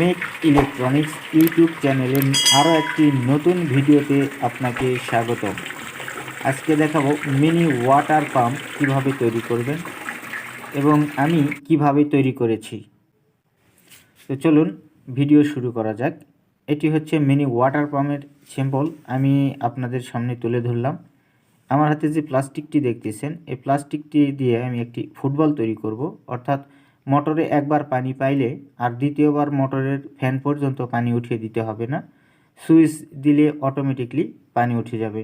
Make electronics YouTube চ্যানেলের আরও একটি নতুন ভিডিওতে আপনাকে স্বাগত আজকে দেখাবো মিনি ওয়াটার পাম্প কীভাবে তৈরি করবেন এবং আমি কীভাবে তৈরি করেছি। তো চলুন ভিডিও শুরু করা যাক। এটি হচ্ছে মিনি ওয়াটার পাম্পের স্যাম্পল আমি আপনাদের সামনে তুলে ধরলাম। আমার হাতে যে প্লাস্টিকটি দেখতেছেন, এই প্লাস্টিকটি দিয়ে আমি একটি ফুটবল তৈরি করব, অর্থাৎ মোটরে একবার পানি পাইলে আর দ্বিতীয়বার মোটরের ফ্যান পর্যন্ত পানি উঠিয়ে দিতে হবে না। সুইচ দিলে অটোমেটিকলি পানি উঠে যাবে।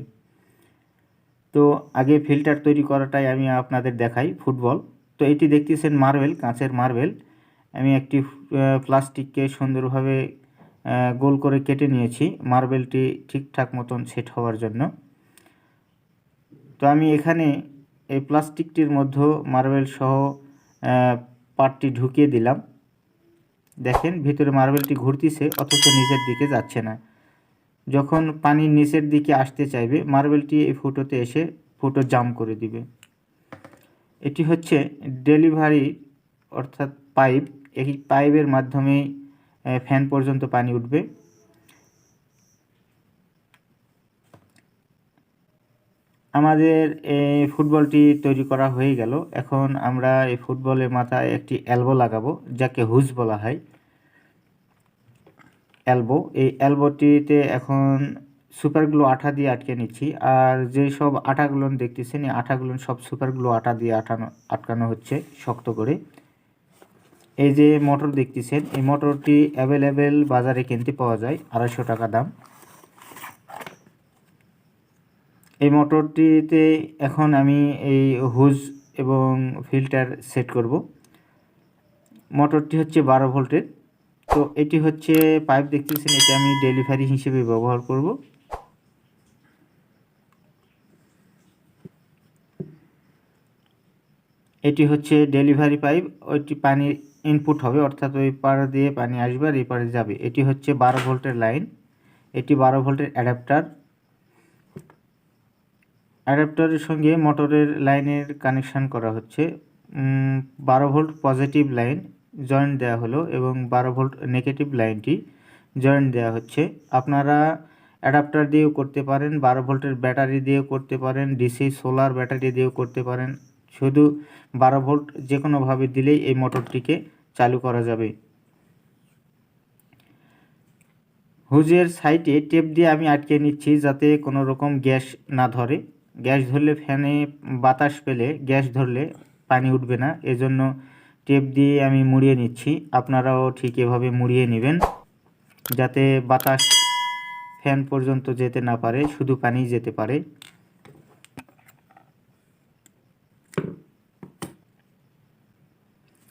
তো আগে ফিল্টার তৈরি করাটাই আমি আপনাদের দেখাই ফুটবল। তো এটি দেখতেছেন মার্বেল, কাঁচের মার্বেল। আমি একটি প্লাস্টিককে সুন্দরভাবে গোল করে কেটে নিয়েছি। মার্বেলটি ঠিকঠাক মতন সেট হওয়ার জন্য। তো আমি এখানে এই প্লাস্টিকটির মধ্যে মার্বেল সহ পার্টটি ঢুকিয়ে দিলাম। দেখেন, ভিতরে মার্বেলটি ঘুরতেছে, অথচ নিচের দিকে যাচ্ছে না। যখন পানি নিচের দিকে আসতে চাইবে, মার্বেলটি এই ফুটোতে এসে ফুটো জাম করে দিবে। এটি হচ্ছে ডেলিভারি, অর্থাৎ পাইপ। এই পাইপের মাধ্যমে ফ্যান পর্যন্ত পানি উঠবে। আমাদের এই ফুটবলটি তৈরি করা হয়ে গেল। এখন আমরা এই ফুটবলের মাথায় একটি অ্যালবো লাগাবো, যাকে হুজ বলা হয়। অ্যালবো এই অ্যালবোটিতে এখন সুপারগুলো আঠা দিয়ে আটকে নিচ্ছি। আর যেই সব আঠাগুলো দেখতেছেন, এই আঠাগুলো সব সুপারগুলো আঠা দিয়ে আটানো আটকানো হচ্ছে শক্ত করে। এই যে মোটর দেখতেছেন, এই মোটরটি অ্যাভেলেবেল বাজারে কিনতে পাওয়া যায়, আড়াইশো টাকা দাম। এই মোটরটিতে এখন আমি এই হুজ এবং ফিল্টার সেট করব। মোটরটি হচ্ছে বারো ভোল্টের। তো এটি হচ্ছে পাইপ দেখতেছেন, এটা আমি ডেলিভারি হিসেবে ব্যবহার করব। এটি হচ্ছে ডেলিভারি পাইপ, ওইটি পানির ইনপুট হবে, অর্থাৎ ওই পার দিয়ে পানি আসবে আর এই পারে যাবে। এটি হচ্ছে বারো ভোল্টের লাইন, এটি বারো ভোল্টের অ্যাডাপ্টার। অ্যাডাপ্টারের সঙ্গে মোটরের লাইনের কানেকশান করা হচ্ছে। বারো ভোল্ট পজিটিভ লাইন জয়েন্ট দেওয়া হলো এবং বারো ভোল্ট নেগেটিভ লাইনটি জয়েন্ট দেওয়া হচ্ছে। আপনারা অ্যাডাপ্টার দিয়েও করতে পারেন, বারো ভোল্টের ব্যাটারি দিয়েও করতে পারেন, ডিসি সোলার ব্যাটারি দিয়েও করতে পারেন। শুধু বারো ভোল্ট যে কোনোভাবে দিলেই এই মোটরটিকে চালু করা যাবে। হুজের সাইডে টেপ দিয়ে আমি আটকে নিচ্ছি যাতে কোনো রকম গ্যাস না ধরে। গ্যাস ধরলে ফ্যানে বাতাস পেলে গ্যাস ধরলে পানি উঠবে না। এজন্য টেপ দিয়ে আমি মুড়িয়ে নিচ্ছি। আপনারাও ঠিক এভাবে মুড়িয়ে নেবেন যাতে বাতাস ফ্যান পর্যন্ত যেতে না পারে, শুধু পানি যেতে পারে।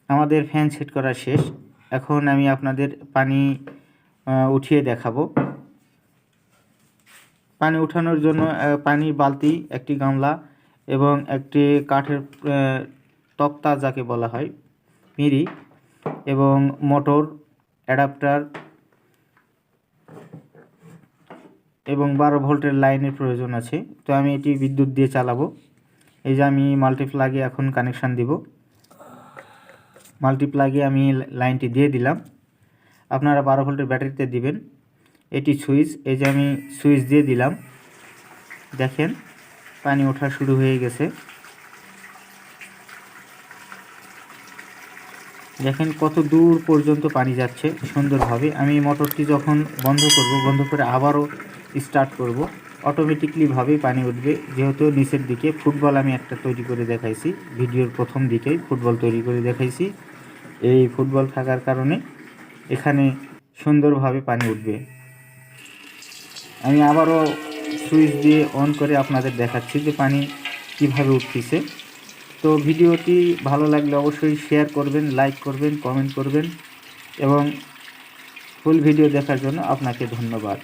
আমাদের ফ্যান সেট করা শেষ। এখন আমি আপনাদের পানি উঠিয়ে দেখাবো। পানি উঠানোর জন্য পানির বালতি, একটি গামলা এবং একটি কাঠের তক্তা যাকে বলা হয় পিঁড়ি এবং মোটর, অ্যাডাপ্টার এবং বারো ভোল্টের লাইনের প্রয়োজন আছে। তো আমি এটি বিদ্যুৎ দিয়ে চালাবো। এই যে আমি মাল্টিপ্লাগে এখন কানেকশান দিব। মাল্টিপ্লাগে আমি লাইনটি দিয়ে দিলাম। আপনারা বারো ভোল্টের ব্যাটারিতে দিবেন। এটি সুইচ, এই যে আমি সুইচ দিয়ে দিলাম। দেখেন, পানি ওঠা শুরু হয়ে গেছে। দেখেন কত দূর পর্যন্ত পানি যাচ্ছে সুন্দরভাবে। আমি মোটরটি যখন বন্ধ করব, বন্ধ করে আবারও স্টার্ট করব অটোমেটিকলিভাবে পানি উঠবে। যেহেতু নিচের দিকে ফুটবল আমি একটা তৈরি করে দেখাইছি, ভিডিওর প্রথম দিকেই ফুটবল তৈরি করে দেখাইছি। এই ফুটবল থাকার কারণে এখানে সুন্দরভাবে পানি উঠবে। আমি আবারও সুইচ দিয়ে অন করে আপনাদের দেখাচ্ছি যে পানি কীভাবে উঠতেছে। তো ভিডিওটি ভালো লাগলে অবশ্যই শেয়ার করবেন লাইক করবেন কমেন্ট করবেন এবং ফুল ভিডিও দেখার জন্য আপনাকে ধন্যবাদ।